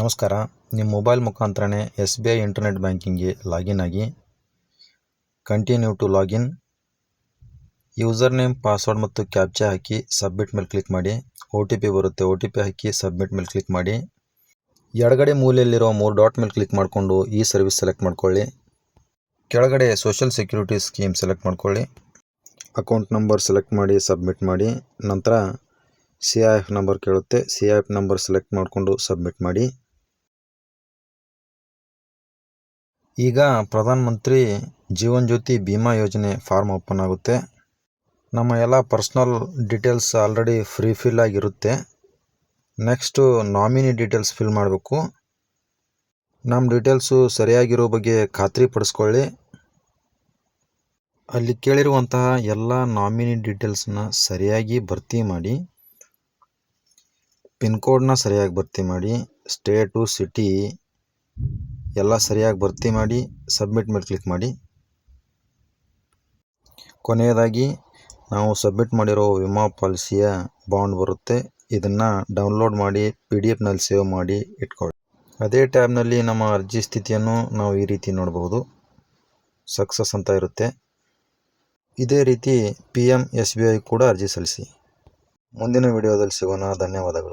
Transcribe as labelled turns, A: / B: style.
A: ನಮಸ್ಕಾರ. ನಿಮ್ಮ ಮೊಬೈಲ್ ಮುಖಾಂತರನೇ ಎಸ್ ಬಿ ಐ ಇಂಟರ್ನೆಟ್ ಬ್ಯಾಂಕಿಂಗ್ಗೆ ಲಾಗಿನ್ ಆಗಿ continue to login. User name password ಮತ್ತು ಕ್ಯಾಪ್ಚಾ ಹಾಕಿ ಸಬ್ಮಿಟ್ ಮೇಲೆ ಕ್ಲಿಕ್ ಮಾಡಿ. ಒ ಟಿ ಪಿ ಬರುತ್ತೆ, ಒ ಟಿ ಪಿ ಹಾಕಿ ಸಬ್ಮಿಟ್ ಮೇಲೆ ಕ್ಲಿಕ್ ಮಾಡಿ. ಎಡಗಡೆ ಮೂಲೆಯಲ್ಲಿರೋ ಮೂರು ಡಾಟ್ ಮೇಲೆ ಕ್ಲಿಕ್ ಮಾಡಿಕೊಂಡು ಈ ಸರ್ವಿಸ್ ಸೆಲೆಕ್ಟ್ ಮಾಡ್ಕೊಳ್ಳಿ. ಕೆಳಗಡೆ ಸೋಷಿಯಲ್ ಸೆಕ್ಯೂರಿಟಿ ಸ್ಕೀಮ್ ಸೆಲೆಕ್ಟ್ ಮಾಡ್ಕೊಳ್ಳಿ. ಅಕೌಂಟ್ ನಂಬರ್ ಸೆಲೆಕ್ಟ್ ಮಾಡಿ, ಸಬ್ಮಿಟ್ ಮಾಡಿ. ನಂತರ ಸಿ ಐ ಎಫ್ ನಂಬರ್ ಕೇಳುತ್ತೆ, C I F number select ಮಾಡಿಕೊಂಡು ಸಬ್ಮಿಟ್ ಮಾಡಿ. ಈಗ ಪ್ರಧಾನ ಮಂತ್ರಿ ಜೀವನ್ ಜ್ಯೋತಿ ಬಿಮಾ ಯೋಜನೆ ಫಾರ್ಮ್ ಓಪನ್ ಆಗುತ್ತೆ. ನಮ್ಮ ಎಲ್ಲ personal details already free fill ಆಗಿರುತ್ತೆ. ನೆಕ್ಸ್ಟು ನಾಮಿನಿ ಡೀಟೇಲ್ಸ್ ಫಿಲ್ ಮಾಡಬೇಕು. ನಮ್ಮ ಡೀಟೇಲ್ಸು ಸರಿಯಾಗಿರೋ ಬಗ್ಗೆ ಖಾತ್ರಿ ಪಡಿಸ್ಕೊಳ್ಳಿ. ಅಲ್ಲಿ ಕೇಳಿರುವಂತಹ ಎಲ್ಲ ನಾಮಿನಿ ಡೀಟೇಲ್ಸನ್ನ ಸರಿಯಾಗಿ ಭರ್ತಿ ಮಾಡಿ, ಪಿನ್ ಕೋಡ್ನ ಸರಿಯಾಗಿ ಭರ್ತಿ ಮಾಡಿ, ಸ್ಟೇಟು, ಸಿಟಿ ಎಲ್ಲ ಸರಿಯಾಗಿ ಭರ್ತಿ ಮಾಡಿ ಸಬ್ಮಿಟ್ ಮೇಲೆ ಕ್ಲಿಕ್ ಮಾಡಿ. ಕೊನೆಯದಾಗಿ, ನಾವು ಸಬ್ಮಿಟ್ ಮಾಡಿರೋ ವಿಮಾ ಪಾಲಿಸಿಯ ಬಾಂಡ್ ಬರುತ್ತೆ. ಇದನ್ನು ಡೌನ್ಲೋಡ್ ಮಾಡಿ ಪಿ ಡಿ ಎಫ್ನಲ್ಲಿ ಸೇವ್ ಮಾಡಿ ಇಟ್ಕೊಳ್ಳಿ. ಅದೇ ಟ್ಯಾಬ್ನಲ್ಲಿ ನಮ್ಮ ಅರ್ಜಿ ಸ್ಥಿತಿಯನ್ನು ನಾವು ಈ ರೀತಿ ನೋಡಬಹುದು. ಸಕ್ಸಸ್ ಅಂತ ಇರುತ್ತೆ. ಇದೇ ರೀತಿ P M S B I ಕೂಡ ಅರ್ಜಿ ಸಲ್ಲಿಸಿ. ಮುಂದಿನ ವಿಡಿಯೋದಲ್ಲಿ ಸಿಗೋಣ. ಧನ್ಯವಾದಗಳು.